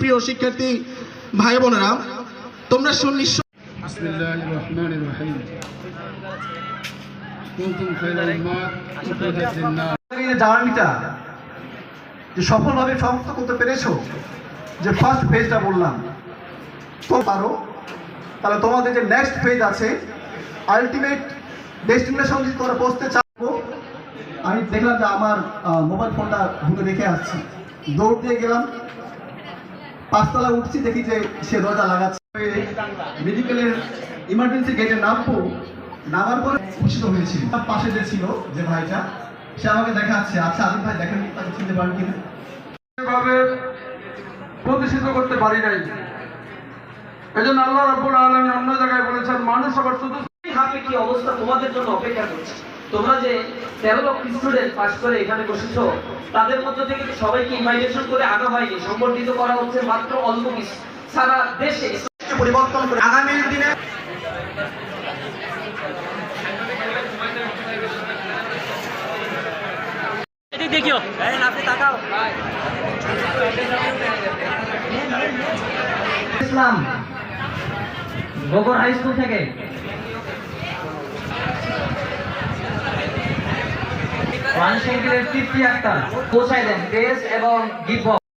প্রিয় শিক্ষার্থী ভাই বোনেরা তোমরা সুনিশ্চ জার্নিটা যে সফলভাবে সমাপ্ত করতে পেরেছ যে ফার্স্ট ফেজটা বললাম তো পারো। তাহলে তোমাদের যে নেক্সট ফেজ আছে আলটিমেট ডেস্টিনেশন যদি তোমরা পৌঁছতে চাও আমি দেখলাম যে আমার মোবাইল ফোনটা ঘুরে রেখে আসছি। দৌড় দিয়ে গেলাম। পাঁচতলা উঠছি, দেখি যে সে দরজা লাগাচ্ছে। মেডিকেলের ইমার্জেন্সি গেটে নামবো, নামার পরে খুশিত হয়েছি। তার পাশে যে ছিল যে ভাইটা, সে আমাকে দেখাচ্ছে। আচ্ছা আদিম ভাই দেখেন তাকে চিনতে পারেন কিনা? প্রতিষ্ঠিত করতে পারি নাই। এই জন্য আল্লাহ রব্বুল আলমী অন্য জায়গায় বলেছেন, মানুষ আবার শুধু কি অবস্থা তোমাদের জন্য অপেক্ষা করছে? তোমরা যে তেরো লক্ষ স্টুডেন্ট পাস করে এখানে বসেছো তাদের মধ্য থেকে সবাইকে ইনভাইটেশন করে আনা হয়নি? সংগঠিত করা হচ্ছে মাত্র অল্প কিছু। সারা দেশে পরিবর্তন করে আগামী দিনে ইসলাম গোবর হাই স্কুল থেকে। ওয়ান সেকেন্ডের তৃপ্তি আক্তার। পৌঁছাই দেন? দেশ এবং গিফট।